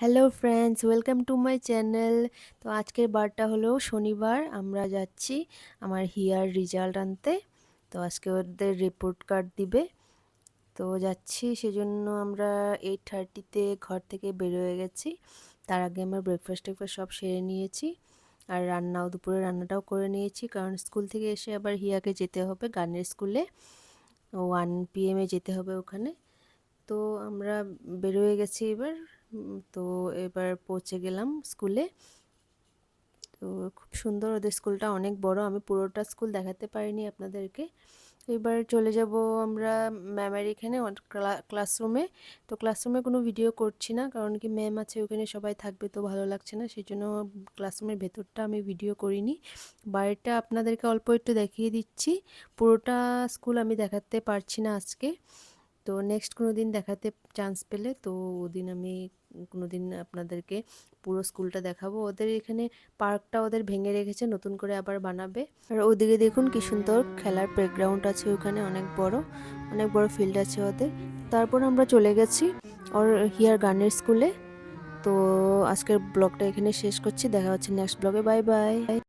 Hello friends welcome to my channel তো আজকের বারটা হলো শনিবার, আমরা যাচ্ছি আমার হিয়ার রেজাল্ট আনতে। তো আজকে ওদের রিপোর্ট কার্ড দিবে। তো যাচ্ছি, সেজন্য আমরা এইট থার্টিতে ঘর থেকে বের হয়ে গেছি। তার আগে আমরা ব্রেকফাস্ট টেকফাস্ট সব সেরে নিয়েছি। আর রান্নাও, দুপুরে রান্নাটাও করে নিয়েছি। কারণ স্কুল থেকে এসে আবার হিয়াকে যেতে হবে গানের স্কুলে। ওয়ান পিএমে যেতে হবে ওখানে। তো আমরা বেরোয় গেছি এবার। তো এবার পৌঁছে গেলাম স্কুলে তো খুব সুন্দর ওদের স্কুলটা অনেক বড়, আমি পুরোটা স্কুল দেখাতে পারিনি আপনাদেরকে। এবার চলে যাব আমরা ম্যামের এখানে ক্লাসরুমে তো ক্লাসরুমে কোনো ভিডিও করছি না, কারণ কি ম্যাম আছে, ওখানে সবাই থাকবে তো ভালো লাগছে না সেই জন্য ক্লাসরুমের ভেতরটা আমি ভিডিও করিনি। বাইরেটা আপনাদেরকে অল্প একটু দেখিয়ে দিচ্ছি, পুরোটা স্কুল আমি দেখাতে পারছি না আজকে। তো নেক্সট কোনো দিন দেখাতে চান্স পেলে তো ওদিন আমি কোনো দিন আপনাদেরকে পুরো স্কুলটা দেখাবো। ওদের এখানে পার্কটা ওদের ভেঙে রেখেছে, নতুন করে আবার বানাবে। আর ওদিকে দেখুন কি সুন্দর খেলার প্লেগ্রাউন্ড আছে ওখানে, অনেক বড় অনেক বড় ফিল্ড আছে ওদের। তারপর আমরা চলে গেছি ওর হিয়ার গানের স্কুলে তো আজকের ব্লগটা এখানে শেষ করছি, দেখা হচ্ছে নেক্সট ব্লগে বাই বাই